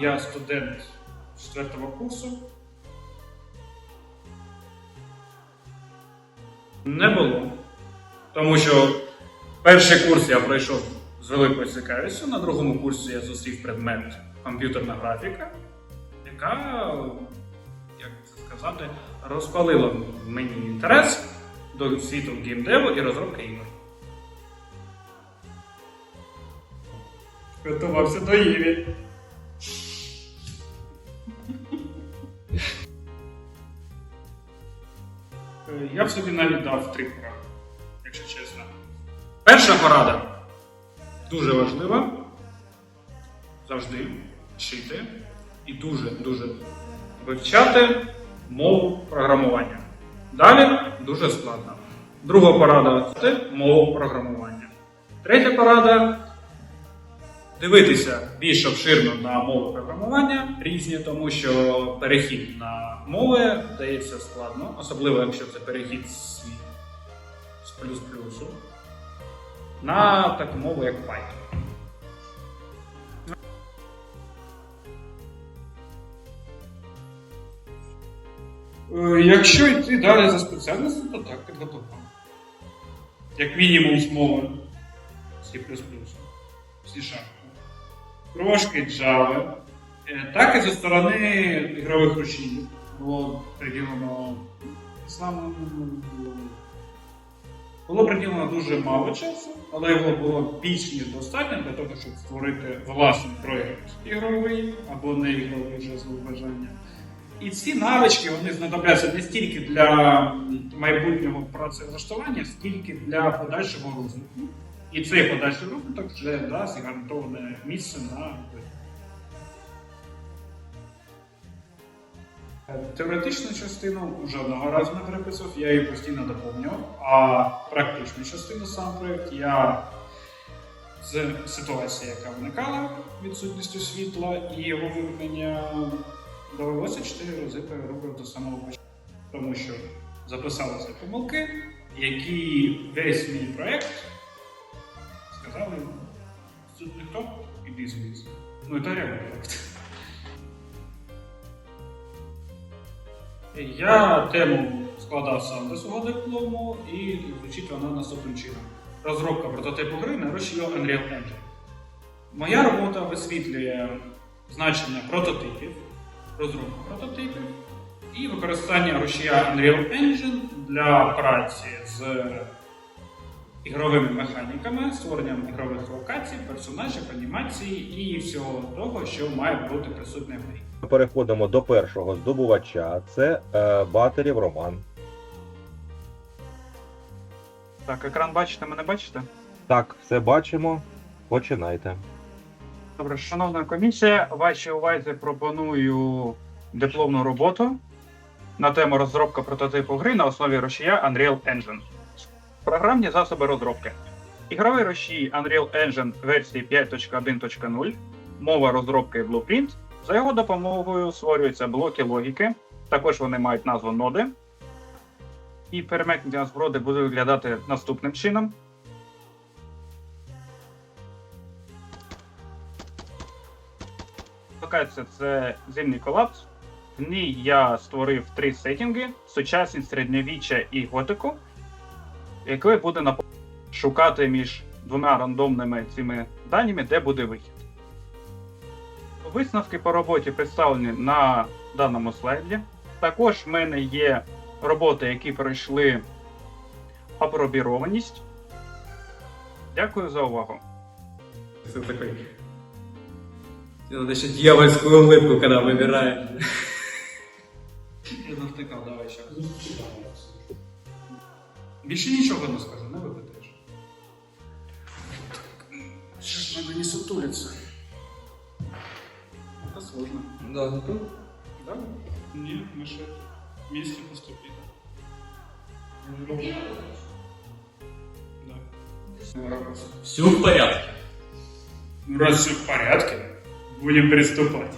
я студент четвертого курсу. Не було. Тому що перший курс я пройшов з великою цікавістю, на другому курсі я зустрів предмет комп'ютерна графіка, яка, як це сказати, розпалила мені інтерес до світу геймдеву і розробки ігор. Готувався до Єві. Е, Я б собі навіть дав три поради, якщо чесно. Перша порада дуже важлива. Завжди вчити і дуже-дуже вивчати мову програмування. Далі дуже складно. Друга порада це мову програмування. Третя порада дивитися більш обширно на мови програмування різні, тому що перехід на мови дається складно, особливо якщо це перехід з, з плюс-плюсу на таку мову, як Python. Е, Якщо йти далі за спеціальністю, то так підготовка. Як мінімум з мови C++, C-Sharp. Трошки Java. Е, Так і зі сторони ігрових рушіїв було приділено саме було приділено дуже мало часу, але його було більш ніж достатньо для того, щоб створити власний проєкт ігровий або не ігровий вже з бажання. І ці навички вони знадобляться не стільки для майбутнього працевлаштування, скільки для подальшого розвитку. І цей подальший розвиток вже дасть гарантоване місце на. Теоретичну частину жодного разу не переписував, я її постійно доповнював, а практичну частину сам проєкт я з ситуації, яка виникала відсутністю світла і його вимкнення, довелося 4 рази переробив до самого початку. Тому що записалися помилки, які весь мій проєкт сказали, тут ніхто, іди звідси. Ну та реально. Я тему складав сам до свого диплому і звучить вона наступним чином. Розробка прототипу гри на рушію Unreal Engine. Моя робота висвітлює значення прототипів, розробку прототипів і використання рушія Unreal Engine для праці з ігровими механіками, створенням ігрових локацій, персонажів, анімацій і всього того, що має бути присутнє в грі. Переходимо до першого здобувача. Це е, Батерів Роман. Так, екран бачите, мене бачите? Так, все бачимо. Починайте. Добре, шановна комісія, вашій увазі пропоную дипломну роботу на тему розробка прототипу гри на основі рушія Unreal Engine. Програмні засоби розробки. Ігровий рушій Unreal Engine версії 5.1.0, мова розробки Blueprint. За його допомогою створюються блоки логіки. Також вони мають назву ноди. І перемикнення зброди буде виглядати наступним чином. Локація це зимній колапс. В ній я створив три сеттінги: сучасність, середньовіччя і готику, який буде нап- шукати між двома рандомними цими даними, де буде вихід. Висновки по роботі представлені на даному слайді. Також в мене є роботи, які пройшли апробірованість. Дякую за увагу. Это такой... Надо еще дьявольскую улыбку, когда выбираешь. Я завтикав, давай ще раз. Більше нічого не скажу, не випитаєш. Що ж надо не сутулиться? Это сложно. Да, готов? Да? Нет, мы же вместе поступили. Да. Все в порядке. Ну, раз все в порядке, будем приступать.